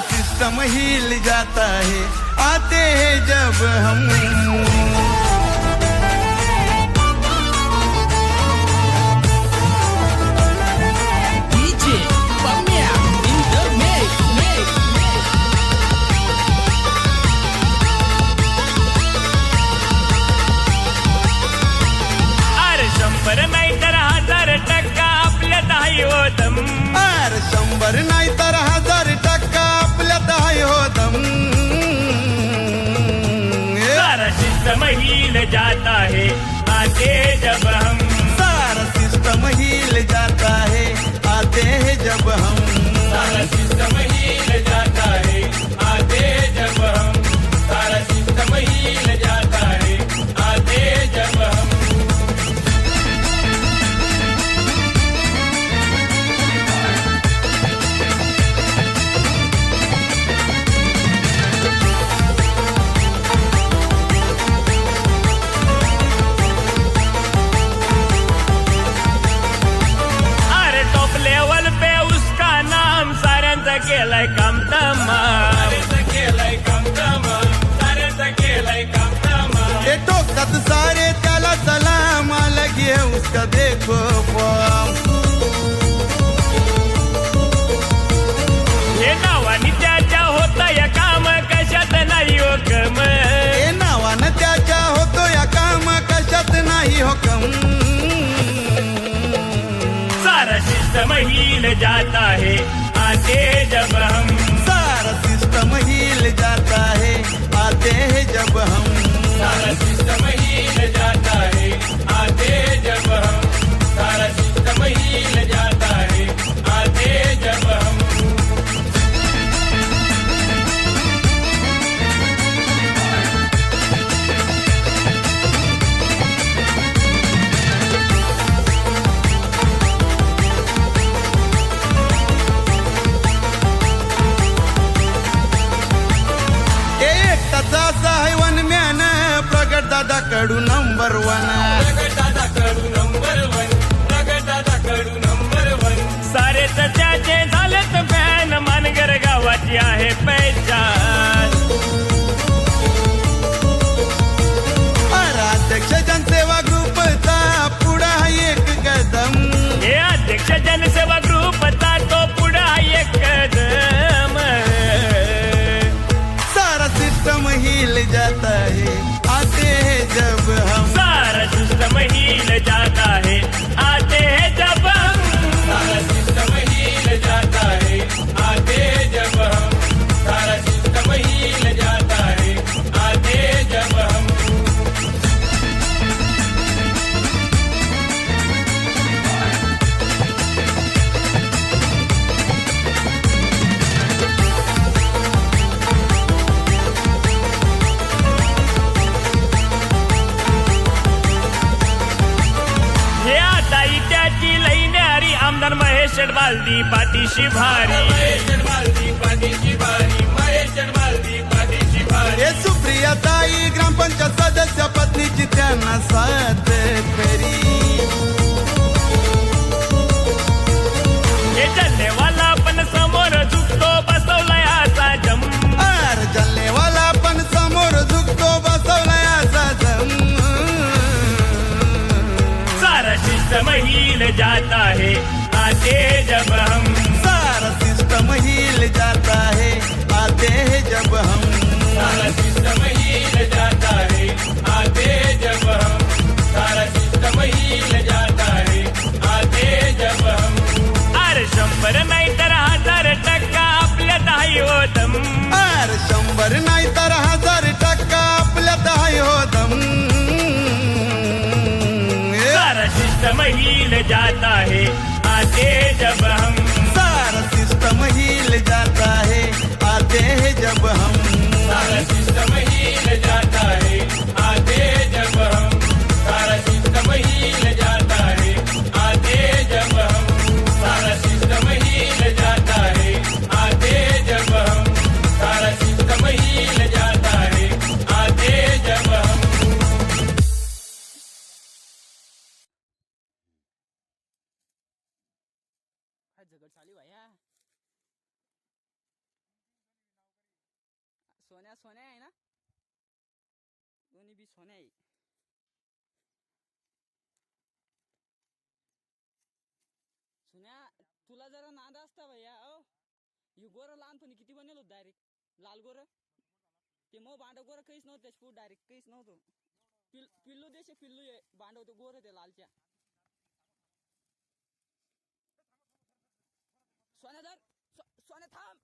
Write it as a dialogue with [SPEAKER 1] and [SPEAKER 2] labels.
[SPEAKER 1] System hill जाता है। आते हैं जब हम
[SPEAKER 2] जाता है आते
[SPEAKER 1] हैं जब हम
[SPEAKER 2] सारा सिस्टम हिल जाता है। आते हैं जब हम केलाय कामतामा केलाय कामतामा साऱ्याचा केलाय
[SPEAKER 1] कामतामा सारे त्याला चला मला घेऊ का देखो
[SPEAKER 2] हे नावानी त्याच्या होता या काम कशात नाही हो कम.
[SPEAKER 1] हे नावानं त्याच्या होतो या काम कशात नाही हो कम.
[SPEAKER 2] सारा सिस्टम ही
[SPEAKER 1] जाता है आते अब हम दादा कडू नंबर वन
[SPEAKER 2] महेशन बालदी पाठीशी भारी. महेशन बालदी पाठीशी भारी महेशन बालदी पाठीशी भारी.
[SPEAKER 1] सुप्रिया ताई ग्रामपंचायत सदस्य पत्नीची त्यांना साथ
[SPEAKER 2] जाता है। आते जब हम।
[SPEAKER 1] सारा सिस्टम हिल जाता है। आते हैं जब हम।
[SPEAKER 2] सारा सिस्टम हिल जाता है। भानगड चालू आहे
[SPEAKER 3] सोन्या सोन्या आहे ना? दोन्ही बी सोन्या आहे. सोन्या तुला जरा नाद असता भैया अहो ही गोरं लहानपणी किती बनेल होत डायरेक्ट लाल गोर? ते मग बांडव गोर काहीच नव्हतं डायरेक्ट काहीच नव्हतो. पिल्लू देशे पिल्लू बांडव ते गोर ते लालच्या. सोन्या धर सो- सोन्या थांब